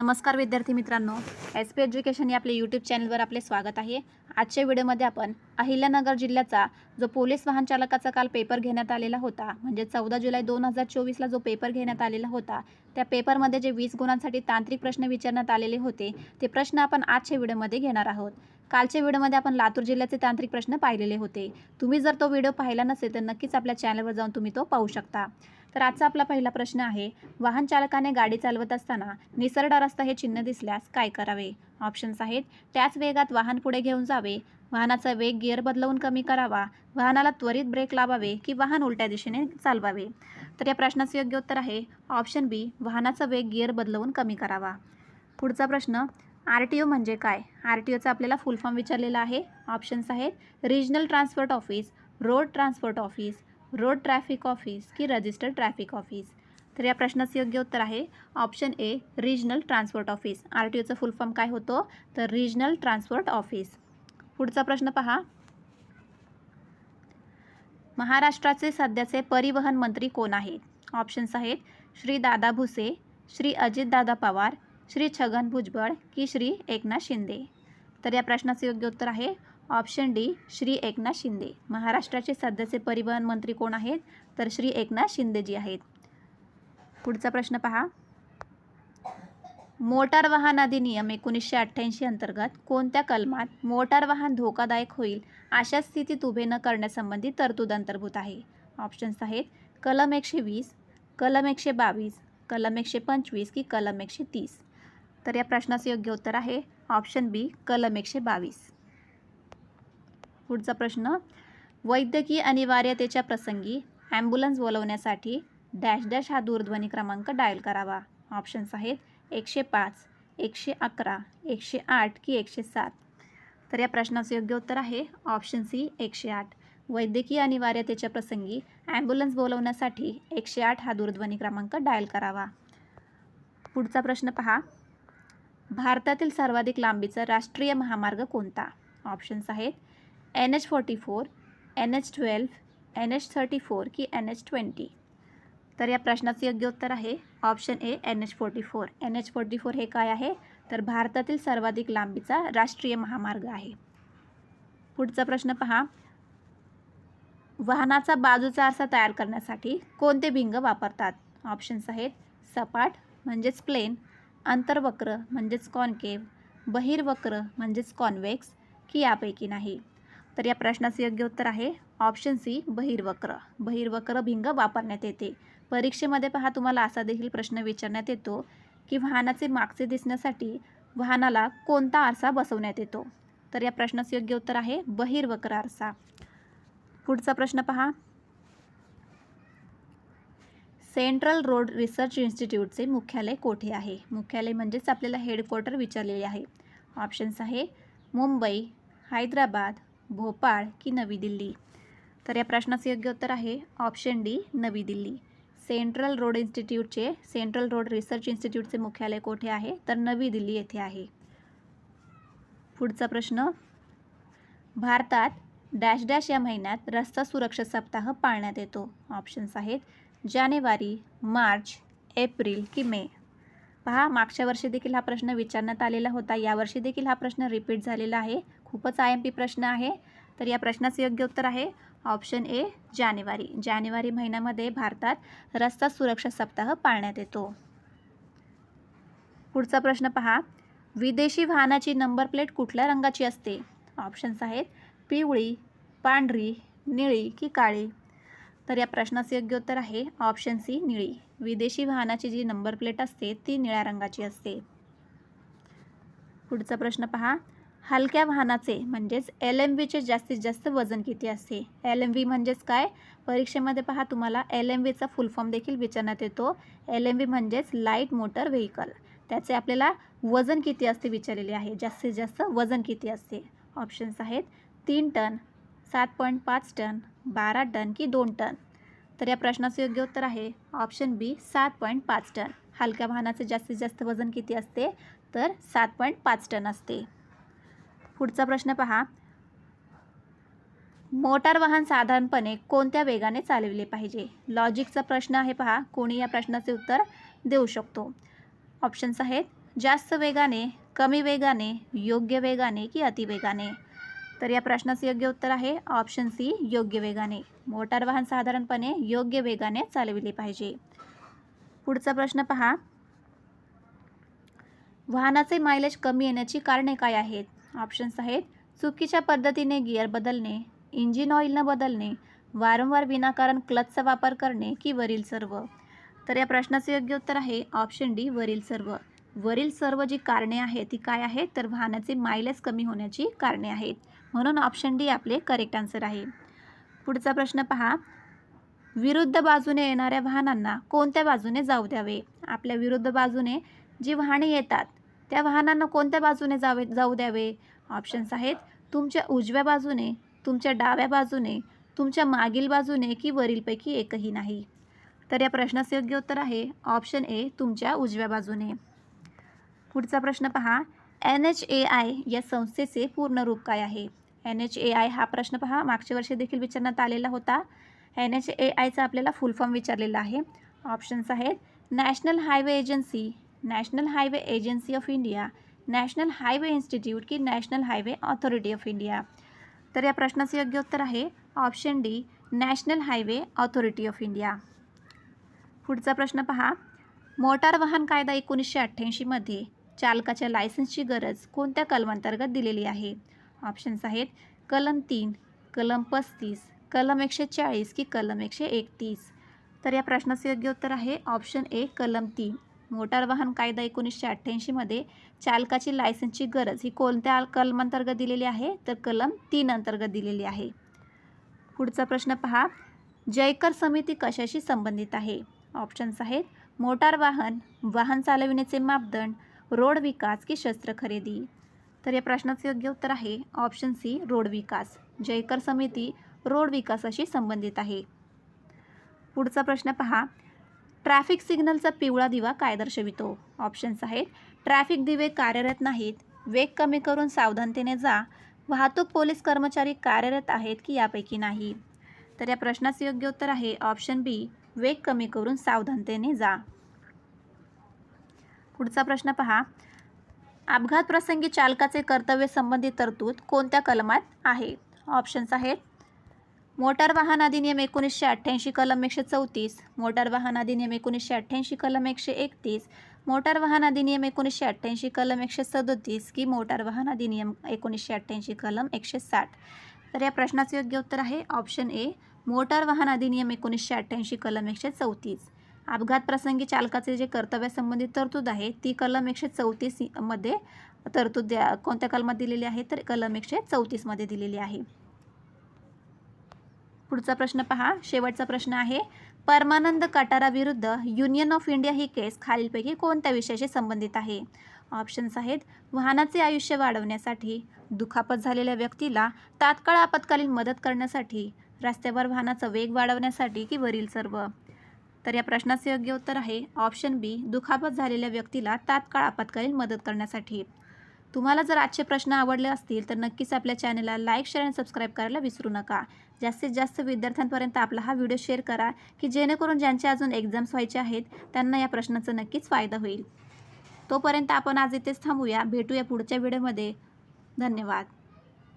नमस्कार विद्यार्थी मित्रांनो एस पी एज्युकेशन या आपल्या यूट्यूब चॅनलवर आपले स्वागत आहे. आजच्या व्हिडिओमध्ये आपण अहिल्यानगर जिल्ह्याचा जो पोलीस वाहन चालकाचा काल पेपर घेण्यात आलेला होता म्हणजे चौदा जुलै दोन हजार चोवीसला जो पेपर घेण्यात आलेला होता त्या पेपरमध्ये जे वीस गुणांसाठी तांत्रिक प्रश्न विचारण्यात आलेले होते ते प्रश्न आपण आजच्या व्हिडिओमध्ये घेणार आहोत. कालच्या व्हिडिओमध्ये आपण लातूर जिल्ह्याचे तांत्रिक प्रश्न पाहिलेले होते. तुम्ही जर तो व्हिडिओ पाहिला नसेल तर नक्कीच आपल्या चॅनलवर जाऊन तुम्ही तो पाहू शकता. तर आजचा आपला पहिला प्रश्न आहे वाहन चालकाने गाडी चालवत असताना निसरडा रस्ता हे चिन्ह दिसल्यास काय करावे? ऑप्शन्स आहेत त्याच वेगात वाहन पुढे घेऊन जावे वाहनाचा वेग गिअर बदलवून कमी करावा वाहनाला त्वरित ब्रेक लावावे की वाहन उलट्या दिशेने चालवावे? तर या प्रश्नाचं योग्य उत्तर आहे ऑप्शन बी वाहनाचा वेग गिअर बदलवून कमी करावा. पुढचा प्रश्न आर टी ओ म्हणजे काय? आर टी ओचा आपल्याला फुल फॉर्म विचारलेला आहे. ऑप्शन्स आहेत regional transport office road transport office road traffic office की रजिस्टर ट्रॅफिक ऑफिस? तर या प्रश्नाचं योग्य उत्तर आहे option A regional transport office R T Ocha full form काय होतो? तर रिजनल ट्रान्सपोर्ट ऑफिस पुढचा प्रश्न पहा. महाराष्ट्राचे सध्याचे परिवहन मंत्री कोण आहेत? ऑप्शन्स आहेत श्री दादा भुसे श्री अजितदादा पवार श्री छगन भुजबळ की श्री एकनाथ शिंदे. तर या प्रश्नाचं योग्य उत्तर आहे ऑप्शन डी श्री एकनाथ शिंदे. महाराष्ट्राचे सध्याचे परिवहन मंत्री कोण आहेत? तर श्री एकनाथ शिंदेजी आहेत. पुढचा प्रश्न पहा. मोटार वाहन अधिनियम एकोणीसशे अठ्ठ्याऐंशी अंतर्गत कोणत्या कलमात मोटार वाहन धोकादायक होईल अशा स्थितीत उभे न करण्यासंबंधी तरतूद अंतर्भूत आहे? ऑप्शन्स आहेत कलम एकशे वीस कलम एकशे बावीस कलम एकशे पंचवीस की कलम एकशे तीस. तर या प्रश्नाचं योग्य उत्तर आहे. ऑप्शन बी कलम एकशे बावीस. पुढचा प्रश्न. वैद्यकीय अनिवार्यतेच्या प्रसंगी ॲम्ब्युलन्स बोलवण्यासाठी डॅश डॅश हा दूरध्वनी क्रमांक डायल करावा. ऑप्शन्स आहेत एकशे पाच एकशे अकरा एकशे आठ की एकशे सात. तर या प्रश्नाचं योग्य उत्तर आहे ऑप्शन सी एकशे आठ. वैद्यकीय अनिवार्यतेच्या प्रसंगी ॲम्ब्युलन्स बोलवण्यासाठी एकशे आठ हा दूरध्वनी क्रमांक डायल करावा. पुढचा प्रश्न पहा. भारतातील सर्वाधिक लांबीचा राष्ट्रीय महामार्ग कोणता? ऑप्शन्स आहेत N H forty four N H twelve N H thirty four की एन एच ट्वेंटी. तर या प्रश्नाचं योग्य उत्तर आहे option A N H forty four. N H forty four हे काय आहे? तर भारतातील सर्वाधिक लांबीचा राष्ट्रीय महामार्ग आहे. पुढचा प्रश्न पहा. वाहनाचा बाजूचा आरसा तयार करण्यासाठी कोणते भिंग वापरतात? ऑप्शन्स आहेत सपाट म्हणजेच प्लेन अंतर्वक्र म्हणजेच कॉनकेव बहिर्वक्र म्हणजेच कॉन्वेक्स की यापैकी नाही. तर या प्रश्नाचं योग्य उत्तर आहे ऑप्शन सी बहिर्वक्र. बहिर्वक्र भिंग वापरण्यात येते. परीक्षेमध्ये पहा तुम्हाला असा देखील प्रश्न विचारण्यात येतो की वाहनाचे मागचे दिसण्यासाठी वाहनाला कोणता आरसा बसवण्यात येतो? तर या प्रश्नाचं योग्य उत्तर आहे बहिर्वक्र आरसा. पुढचा प्रश्न पहा. सेंट्रल रोड रिसर्च इन्स्टिट्यूटचे मुख्यालय कोठे आहे? मुख्यालय म्हणजेच आपल्याला हेडक्वार्टर विचारलेले आहे. ऑप्शन्स आहे मुंबई हैदराबाद भोपाळ की नवी दिल्ली? तर या प्रश्नाचं योग्य उत्तर आहे option D Navi Delhi. Central road इन्स्टिट्यूटचे central road research इन्स्टिट्यूटचे मुख्यालय कोठे आहे? तर नवी दिल्ली येथे आहे. पुढचा प्रश्न भारतात डॅश डॅश या महिन्यात रस्ता सुरक्षा सप्ताह पाळण्यात येतो. ऑप्शन्स आहेत जानेवारी मार्च एप्रिल की मे. पहा मागच्या वर्षी देखील हा प्रश्न विचारण्यात आलेला होता. यावर्षी देखील हा प्रश्न रिपीट झालेला आहे. खूपच आय एम पी प्रश्न आहे. तर या प्रश्नाचं योग्य उत्तर आहे ऑप्शन ए जानेवारी. जानेवारी महिन्यामध्ये भारतात रस्ता सुरक्षा सप्ताह पाळण्यात येतो. पुढचा प्रश्न पहा. विदेशी वाहनाची नंबर प्लेट कुठल्या रंगाची असते? ऑप्शन्स आहेत पिवळी पांढरी निळी की काळी. तर या प्रश्नाचं योग्य उत्तर आहे ऑप्शन सी निळी. विदेशी वाहनाची जी नंबर प्लेट असते ती निळ्या रंगाची असते. पुढचा प्रश्न पहा. हलक्या वाहनाचे म्हणजेच एल एम व्हीचे जास्तीत जास्त वजन किती असते? एल एम व्ही म्हणजेच काय? परीक्षेमध्ये पहा तुम्हाला एल एम व्हीचा फुल फॉर्म देखील विचारण्यात येतो. एल एम व्ही म्हणजेच लाइट मोटर व्हेकल त्याचे आपल्याला वजन किती असते विचारलेले आहे? जास्तीत जास्त वजन किती असते? ऑप्शन्स आहेत तीन टन सात पॉईंट पाच टन बारा टन की दोन टन. तर या प्रश्नाचं योग्य उत्तर आहे. ऑप्शन बी सात पॉईंट पाच टन. हलक्या वाहनाचे जास्तीत जास्त वजन किती असते? तर सात पॉईंट पाच टन असते. पुढचा प्रश्न पहा. मोटार वाहन साधारणपणे कोणत्या वेगाने चालविले पाहिजे? लॉजिकचा प्रश्न आहे पहा. कोणी या प्रश्नाचे उत्तर देऊ शकतो? ऑप्शन्स आहेत. जास्त वेगाने कमी वेगाने योग्य वेगाने की अतिवेगाने? तर या प्रश्नाचं योग्य उत्तर आहे. ऑप्शन सी योग्य वेगाने. मोटार वाहन साधारणपणे योग्य वेगाने चालविले पाहिजे. पुढचा प्रश्न पहा. वाहनाचे मायलेज कमी येण्याची कारणे काय आहेत? ऑप्शन्स आहेत. चुकीच्या पद्धतीने गिअर बदलणे इंजिन ऑइल न बदलणे वारंवार विनाकारण क्लचचा वापर करणे की वरील सर्व? तर या प्रश्नाचं योग्य उत्तर आहे ऑप्शन डी वरील सर्व. वरील सर्व जी कारणे आहेत ती काय आहेत? तर वाहनाचे मायलेज कमी होण्याची कारणे आहेत. म्हणून ऑप्शन डी आपले करेक्ट आन्सर आहे. पुढचा प्रश्न पहा. विरुद्ध बाजूने येणाऱ्या वाहनांना कोणत्या बाजूने जाऊ द्यावे? आपल्या विरुद्ध बाजूने जी वाहने येतात त्या वाहनांना कोणत्या बाजूने जावे जाऊ द्यावे? ऑप्शन्स आहेत. तुमच्या उजव्या बाजूने तुमच्या डाव्या बाजूने तुमच्या मागील बाजूने की वरीलपैकी एकही नाही? तर या प्रश्नाचं योग्य उत्तर आहे. ऑप्शन ए तुमच्या उजव्या बाजूने. पुढचा प्रश्न पहा. एन एच ए आय या संस्थेचे पूर्ण रूप काय आहे? एन एच ए आय हा प्रश्न पहा. मागच्या वर्षी देखील विचारण्यात आलेला होता. एन एच ए आयचा आपल्याला फुल फॉर्म विचारलेला आहे. ऑप्शन्स आहेत. National highway agency national highway agency of India national highway institute की national highway authority of India. तर या प्रश्नाचे योग्य उत्तर आहे option D national highway authority of India. पुढचा प्रश्न पहा. मोटार वाहन कायदा एकोणीसशे अठ्ठ्याऐंशीमध्ये चालकाच्या लायसन्सची गरज कोणत्या कलमांतर्गत दिलेली आहे? ऑप्शन्स आहेत कलम तीन कलम पस्तीस कलम एकशे चाळीस की कलम एकशे एकतीस. तर या प्रश्नाचे योग्य उत्तर आहे ऑप्शन ए कलम तीन. मोटार वाहन कायदा एकोणीसशे अठ्ठ्याऐंशीमध्ये चालकाची लायसन्सची गरज ही कोणत्या कलम अंतर्गत दिलेली आहे? तर कलम तीन अंतर्गत दिलेली आहे. पुढचा प्रश्न पहा. जयकर समिती कशाशी संबंधित आहे? ऑप्शन्स आहेत. मोटार वाहन वाहन चालविण्याचे मापदंड रोड विकास की शस्त्र खरेदी? तर या प्रश्नाचं योग्य उत्तर आहे. ऑप्शन सी रोड विकास. जयकर समिती रोड विकासाशी संबंधित आहे. पुढचा प्रश्न पहा. ट्रॅफिक सिग्नलचा पिवळा दिवा काय दर्शवितो ऑप्शन्स आहेत ट्रॅफिक दिवे कार्यरत नाहीत. वेग कमी करून सावधानतेने जा. वाहतूक पोलीस कर्मचारी कार्यरत आहेत की यापैकी नाही? तर या प्रश्नाचं योग्य उत्तर आहे ऑप्शन बी वेग कमी करून सावधानतेने जा. पुढचा प्रश्न पहा. अपघात प्रसंगी चालकाचे कर्तव्य संबंधित तरतूद कोणत्या कलमात आहे? ऑप्शन्स आहेत मोटार वाहन अधिनियम एकोणीसशे अठ्ठ्याऐंशी कलम एकशे चौतीस. मोटार वाहन अधिनियम एकोणीसशे अठ्ठ्याऐंशी कलम एकशे एकतीस. मोटार वाहन अधिनियम एकोणीसशे अठ्ठ्याऐंशी कलम एकशे सदोतीस की मोटार वाहन अधिनियम एकोणीसशे अठ्ठ्याऐंशी कलम एकशे साठ. तर या प्रश्नाचं योग्य उत्तर आहे ऑप्शन ए मोटार वाहन अधिनियम एकोणीसशे अठ्ठ्याऐंशी कलम एकशे चौतीस. अपघात प्रसंगी चालकाचे जे कर्तव्यासंबंधित तरतूद आहे ती कलम एकशे चौतीसमध्ये तरतूद द्या कोणत्या कलमात दिलेली आहे तर कलम एकशे चौतीसमध्ये दिलेली आहे. पुढचा प्रश्न पहा. शेवटचा प्रश्न आहे परमानंद कटाराविरुद्ध युनियन ऑफ इंडिया ही केस खालीलपैकी कोणत्या विषयाशी संबंधित आहे? ऑप्शन्स आहेत वाहनाचे आयुष्य वाढवण्यासाठी दुखापत झालेल्या व्यक्तीला तात्काळ आपत्कालीन मदत करण्यासाठी रस्त्यावर वाहनाचा वेग वाढवण्यासाठी की वरील सर्व? तर या प्रश्नाचे योग्य उत्तर आहे ऑप्शन बी दुखापत झालेल्या व्यक्तीला तात्काळ आपत्कालीन मदत करण्यासाठी. तुम्हाला जर आजचे प्रश्न आवडले असतील तर नक्कीच आपल्या चॅनलला लाईक शेअर आणि सबस्क्राईब करायला विसरू नका. जास्तीत जास्त विद्यार्थ्यांपर्यंत आपला हा व्हिडिओ शेअर करा की जेणेकरून ज्यांचे अजून एक्झाम्स व्हायचे आहेत त्यांना या प्रश्नाचा नक्कीच फायदा होईल. तोपर्यंत आपण आज इथेच थांबूया. भेटूया पुढच्या व्हिडिओमध्ये धन्यवाद.